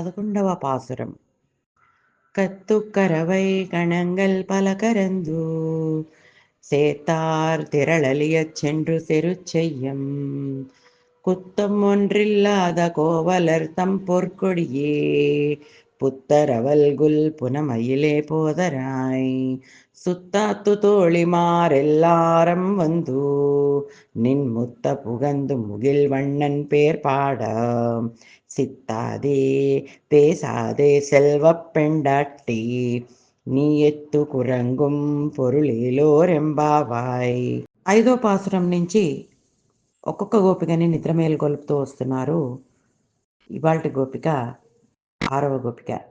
పదకొండవ పాసురం கத்துக்கரவை கணங்கள் பல கரந்து சேத்தார் திரளலியச் சென்று செருச்செய்யம் குத்தம் ஒன்றில்லாத கோவலர் தம் பொற்கொடியே புத்தரவல்குல் புனமயிலே போதராய் சுத்தாத்து தோழிமாரெல்லாரம் வந்து நின் முத்த புகந்து முகில் வண்ணன் பேர் பாட சித்தாதே பேசாதே செல்வப் பெண்டாட்டி నీ ఎత్తు కురంగుం పొరులేలోరెంబావాయ్ ఐదో పాసురం నుంచి ఒక్కొక్క గోపికని నిద్రమేలు గొలుపుతూ వస్తున్నారు. ఇవాల్టి గోపిక ఆరవ గోపిక.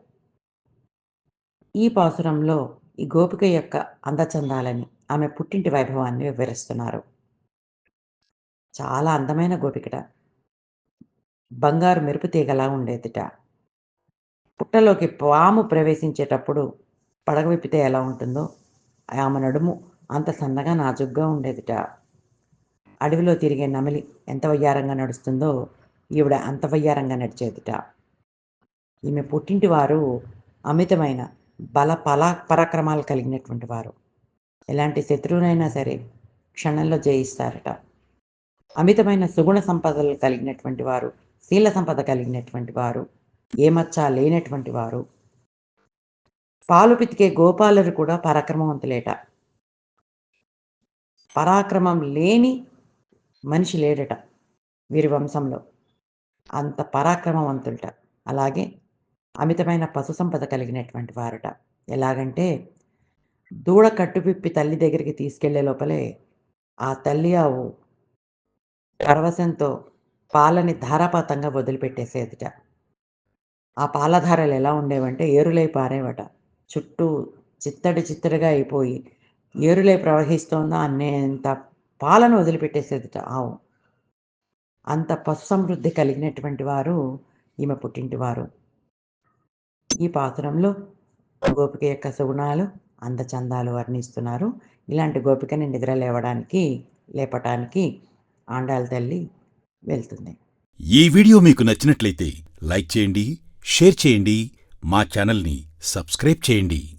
ఈ పాసురంలో ఈ గోపిక యొక్క అందచందాలని ఆమె పుట్టింటి వైభవాన్ని వివరిస్తున్నారు. చాలా అందమైన గోపికట. బంగారు మెరుపు తీగలా ఉండేదిట. పుట్టలోకి పాము ప్రవేశించేటప్పుడు పడగ విప్పితే ఎలా ఉంటుందో ఆమె నడుము అంత సన్నగా నాజుగ్గా ఉండేదిట. అడవిలో తిరిగే నమిలి ఎంత వయ్యారంగా నడుస్తుందో ఈవిడ అంత వయ్యారంగా నడిచేదిట. ఈమె పుట్టింటి వారు అమితమైన బల పలా పరాక్రమాలు కలిగినటువంటి వారు. ఎలాంటి శత్రువునైనా సరే క్షణంలో జయిస్తారట. అమితమైన సుగుణ సంపదలు కలిగినటువంటి వారు శీల సంపద కలిగినటువంటి వారు ఏమచ్చా లేనటువంటి వారు. పాలు పితికే గోపాలరు కూడా పరాక్రమవంతులేట. పరాక్రమం లేని మనిషి లేడట వీరి వంశంలో అంత పరాక్రమవంతులట. అలాగే అమితమైన పశు సంపద కలిగినటువంటి వారట. ఎలాగంటే దూడ కట్టుపిప్పి తల్లి దగ్గరికి తీసుకెళ్ళే లోపలే ఆ తల్లి ఆవు పరవశంతో పాలని ధారాపాతంగా వదిలిపెట్టేసేదిట. ఆ పాలధారలు ఎలా ఉండేవంటే ఏరులై పారేవట. చుట్టూ చిత్తడి చిత్తడిగా అయిపోయి ఏరులై ప్రవహిస్తోందో అన్నేంత పాలను వదిలిపెట్టేసేదిట ఆవు. అంత పశు సమృద్ధి కలిగినటువంటి వారు ఈమె పుట్టింటి వారు. ఈ పాత్రంలో గోపిక యొక్క సుగుణాలు అందచందాలు వర్ణిస్తున్నారు. ఇలాంటి గోపికని నిద్ర లేవడానికి లేపటానికి ఆండాల తల్లి వెళ్తుంది. ఈ వీడియో మీకు నచ్చినట్లయితే లైక్ చేయండి షేర్ చేయండి మా ఛానల్ని సబ్స్క్రైబ్ చేయండి.